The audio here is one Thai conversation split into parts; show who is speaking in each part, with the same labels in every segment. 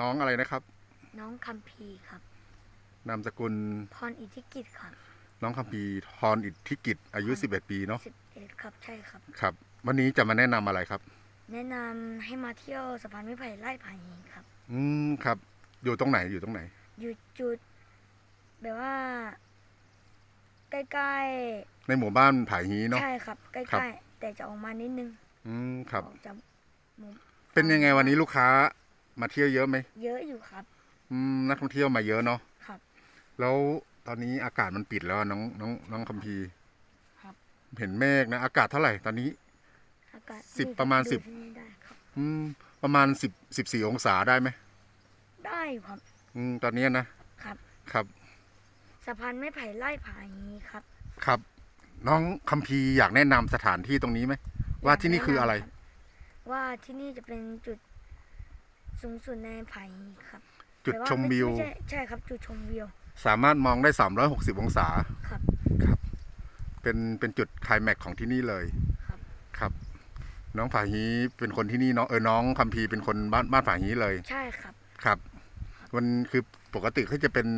Speaker 1: น้องอะไรนะครับ
Speaker 2: น้องคัมพีร์ครับ
Speaker 1: นามสกุล
Speaker 2: พรอิทธิกิจครับ
Speaker 1: น้องคัมพีร์ทรอิทธิกิจอายุ 11 ปีเนาะ
Speaker 2: สิบเอ็ดครับใช่ครับ
Speaker 1: ครับ วันนี้จะมาแนะนำอะไรครับ
Speaker 2: แนะนำให้มาเที่ยวสะพานไม้ไผ่ไล่ไผ่ครับ
Speaker 1: อืมครับ อยู่ตรงไหนอยู่ตรงไหน
Speaker 2: อยู่จุด แบบว่า ใกล้
Speaker 1: ในหมู่บ้านผายฮี
Speaker 2: ๆ
Speaker 1: เนาะ
Speaker 2: ใช่ครับ ใก
Speaker 1: ครั
Speaker 2: ล้
Speaker 1: บ
Speaker 2: ๆแต่จะออกมานิดนึง
Speaker 1: อืมครับ
Speaker 2: ออกจากหมู่
Speaker 1: เป็นยังไงวันนี้ลูกค้า มาเที่ยวเยอะไหม
Speaker 2: เยอะอยู่ครับ
Speaker 1: อืมนักท่องเที่ยวมาเยอะเนาะ
Speaker 2: ครับ
Speaker 1: แล้วตอนนี้อากาศมันปิดแล้วอะน้องน้องน้องคัมพีร์
Speaker 2: ครับ
Speaker 1: เห็นเมฆนะ อากาศเท่าไหร่ตอนนี้
Speaker 2: อากาศ
Speaker 1: สิบ
Speaker 2: นี่
Speaker 1: ประมาณ
Speaker 2: ดู
Speaker 1: สิบ
Speaker 2: ที่นี่ได้ครับ
Speaker 1: อืม ประมาณสิบสิบสี่องศาได้ไหม
Speaker 2: ได้อยู่ครับ
Speaker 1: อืมตอนนี้นะครับ ครับ
Speaker 2: สะพานไม้ไผ่ไล่ไผ่ครับ
Speaker 1: ครับ น้องคัมพีร์อยากแนะนำสถานที่ตรงนี้ไหมว่าที่นี่คืออะไร
Speaker 2: ยากแนะนำคบว่าที่นี่จะเป็นจุด สูงสุดในไผ่ครับ
Speaker 1: จุด
Speaker 2: แต่า
Speaker 1: ชมวิว
Speaker 2: ไใช่ใช่ครับ จุดชมวิว
Speaker 1: สามารถมองได้ 360 องศา
Speaker 2: ครับ
Speaker 1: ครับ เป็นเป็นจุดไคลแม็กซ์ของที่นี่เลย
Speaker 2: ครับ
Speaker 1: ครับ น้องผาฮีเป็นคนที่นี่เนาะเออน้องคัมพีร์เป็นคนบ้านบ้านผาฮีเลย
Speaker 2: ใช่ครับ
Speaker 1: ครับมันคือปกติเขาจะเป็น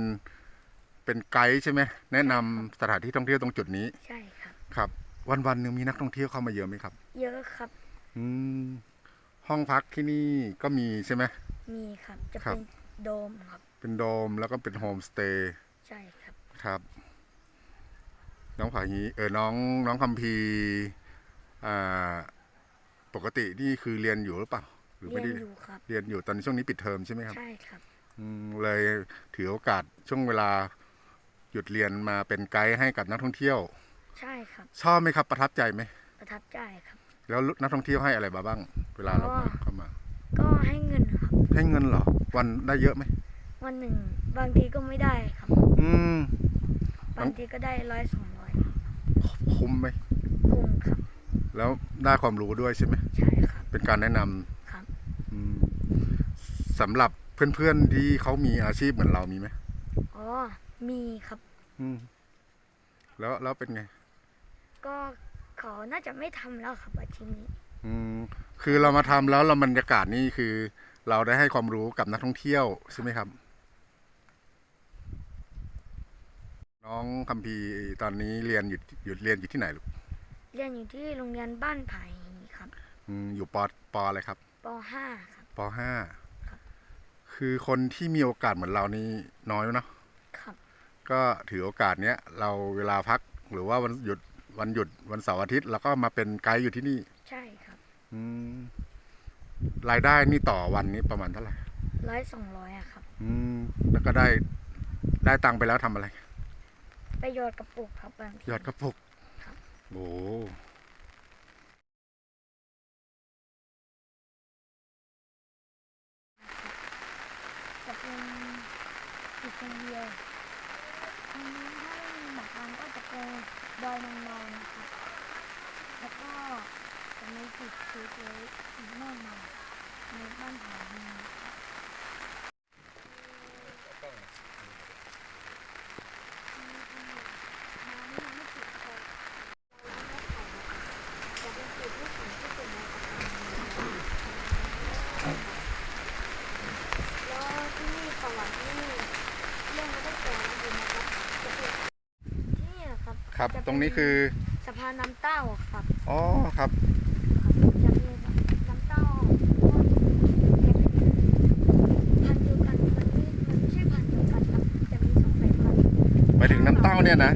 Speaker 1: เป็นไกด์ใช่ไหมแนะนำสถานที่ท่องเที่ยวตรงจุดนี้
Speaker 2: ใช่ครับ
Speaker 1: ครับ วันวันๆหนึ่งมีนักท่องเที่ยวเข้ามาเยอะไหมครับ
Speaker 2: เยอะครับ
Speaker 1: อืม ห้องพักที่นี่ก็มีใช่ไหม
Speaker 2: มีครับ จะ
Speaker 1: ครั
Speaker 2: เป็
Speaker 1: บ
Speaker 2: นโดมครับ
Speaker 1: เป็นโดมแล้วก็เป็นโฮมสเตย์
Speaker 2: ใช่ครับ
Speaker 1: ครับ น้องผาฮีเออน้องน้องคัมพีร์อ่าปกตินี่คือเรียนอยู่หรือเปล่า หรือ
Speaker 2: เรี
Speaker 1: ไม่
Speaker 2: ยน
Speaker 1: ได้
Speaker 2: อยู่ครับ
Speaker 1: เรียนอยู่ตอนช่วงนี้ปิดเทอมใช่ไหมครับ
Speaker 2: ใช่ครับ
Speaker 1: อืมเลยถือโอกาสช่วงเวลาหยุดเรียนมาเป็นไกด์ให้กับนักท่องเที่ยว
Speaker 2: ใช่ครับ
Speaker 1: ชอบไหมครับประทับใจไหม
Speaker 2: ประทับใจครับ
Speaker 1: แล้วนักท่องเที่ยวให้อะไรมาบ้าง เวลาเรา
Speaker 2: อ๋อ
Speaker 1: เข้ามา
Speaker 2: ก็ให้เงินครับ
Speaker 1: ให้เงินเหรอ วันได้เยอะไหม
Speaker 2: วันหนึ่ง บางทีก็ไม่ได้ครับ
Speaker 1: อืม
Speaker 2: บางทีก็ได้ร้อยสองร้อย
Speaker 1: คุ้มไหม
Speaker 2: คุ้มครับ
Speaker 1: แล้วได้ความรู้ด้วยใช่ไหม
Speaker 2: ใช่ครับ
Speaker 1: เป็นการแนะนำ
Speaker 2: ครับ
Speaker 1: อืมสำหรับเพื่อนๆที่เขามีอาชีพเหมือนเรามีไหม
Speaker 2: อ๋อ มีครับ
Speaker 1: อืม แล้วแล้วเป็นไง
Speaker 2: ก็ เขาน่าจะไม่ทำแล้วครับอาชีพนี้
Speaker 1: อืมคือเรามาทำแล้วเราบรรยากาศนี่คือ เราได้ให้ความรู้กับนักท่องเที่ยวใช่ไหมครับ น้องคัมพีร์ตอนนี้เรียนอยู่อยู่เรียนอยู่ที่ไหนลูก
Speaker 2: เรียนอยู่ที่โรงเรียนบ้านไผ่ครับ
Speaker 1: อืมอยู่ปอปออะไรครับ
Speaker 2: ป .5 ครับ
Speaker 1: ปห้า
Speaker 2: ครับ
Speaker 1: คือคนที่มีโอกาสเหมือนเรานี่น้อยเนาะ
Speaker 2: ครับ
Speaker 1: ก็ถือโอกาสเนี้ยเราเวลาพักหรือว่าวันหยุด วันหยุดวันเสาร์อาทิตย์เราก็มาเป็นไกด์อยู่ที่นี่
Speaker 2: ใช่ครับ
Speaker 1: อืมรายได้นี่ต่อวันนี้ประมาณเท่าไหร่
Speaker 2: ร้อยสองร้อยอะครับ
Speaker 1: อืมแล้วก็ได้ได้ตังค์ไปแล้วทำอะไร
Speaker 2: ไปโยอดกระปุกครับบางที
Speaker 1: ยอดกระปุก
Speaker 2: ครับ
Speaker 1: โอ้
Speaker 2: จะเป็นจุดชมวิวทางนี้ถ้าไม่มีหมอก ทางก็จะเป็นดอยนางนอนนะคะแล้วก็จะมีจุดสวยๆอีกมากมายในบ้านหลังนี้ครับมานี่ยังไม่ถึงเลยเรายังไม่ถ่ายนะครับแต่เป็นจุดที่สูงที่สุดในประเทศแล้วที่นี่ประวัตินี่เรื่องมาตั้งแต่อดีตนะครับจะเป็นที่นี่นะ ครับ
Speaker 1: ครับ
Speaker 2: จะเป็
Speaker 1: ตรงนี้คือ
Speaker 2: สะพานน้ำเต้าครับ
Speaker 1: อ๋อครับ
Speaker 2: ครับ จะมีน้ำเต้าพันธุ์เดียวกันมันไม่มันไม่ใช่พันธุ์เดียวกันครับจะมีสองสายพันธุ์
Speaker 1: ไปถึงน้ำเต้าเนี่ยนะ